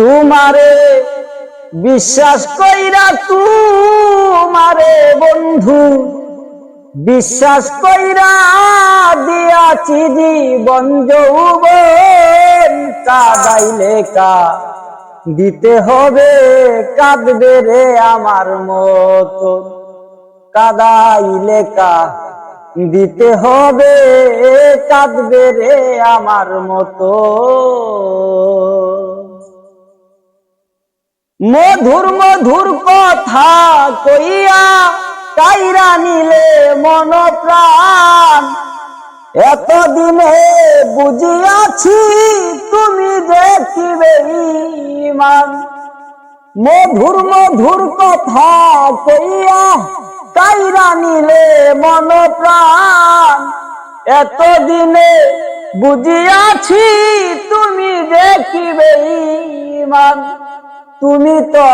তোমারে বিশ্বাস কইরা তুমারে বন্ধু, বিশ্বাস কইরা দিয়াছি জীবন যৌবন কাদাইলে কা দিতে হবে, কাঁদবে রে আমার মতো। কাদাইলে কা দিতে হবে, কাঁদবে রে আমার মতো। মধুর মধুর কথা কইয়া কাইরা নিলে মন প্রাণ। এতদিনে বুঝিয়াছি তুমি দেখিবে ইমান। মধুর মধুর কথা কইয়া কাইরা নিলে মন প্রাণ। এতদিনে বুঝিয়াছি তুমি দেখিবে ইমান। তুমি তো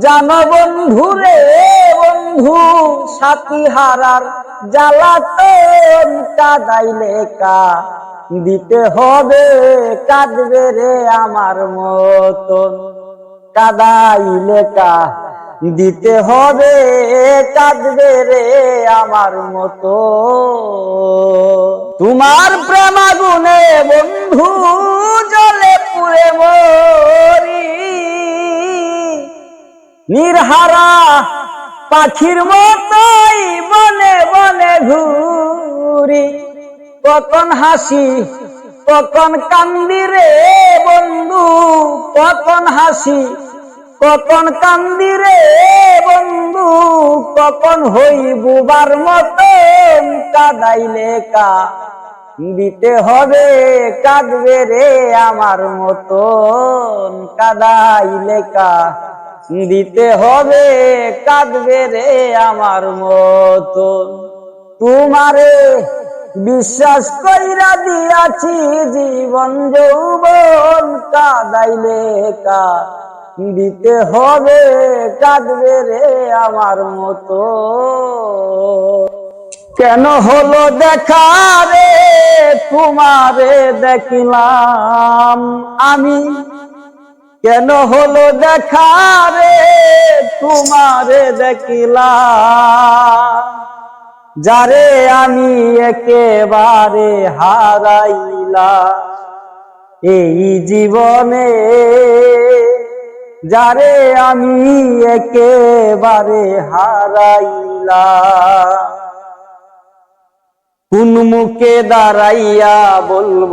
জানো বন্ধু রে বন্ধু, সাথী হারার জ্বালাতন কাদাইলে কা? দিতে হবে, কাঁদবে রে আমার মতন। কাদাইলে কা? দিতে হবে, কাঁদবে রে আমার মতো তোমার প্রেমাগুনে বন্ধু জলে পুরে নির্হারা পাখির মতোই বনে বনে ঘুরি। কখন হাসি কখন কান্দি রে বন্ধু কখন হাসি কখন কান্দি রে বন্ধু কখন হই বুবার মতন কাদাইলে কা দিতে হবে, কাঁদবে রে আমার মতন কাদাইলে কা দিতে হবে, কাঁদবে রে আমার মতন তোমারে বিশ্বাস কইরা দিয়াছি, জীবন যৌবন কাদাইলে কা। দিতে হবে, কাঁদবে রে আমার মতো। কেন হলো দেখা রে, তোমারে দেখিলাম আমি। কেন হলো দেখা রে? তোমারে দেখিলা যারে আমি একেবারে হারাইলা এই জীবনে যারে আমি একেবারে হারাইলা কোন মুখে দাঁড়াইয়া বলব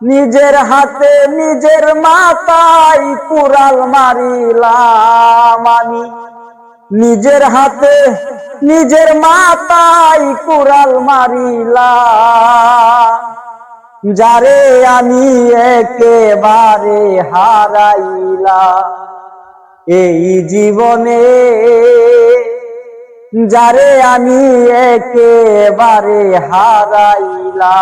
নিজের হাতে নিজের মাথায় কুড়াল মারিলাম আমি। নিজের হাতে নিজের মাথায় কুড়াল মারিলাম। যারে আমি একেবারে হারাইলা এই জীবনে যারে আমি একেবারে হারাইলা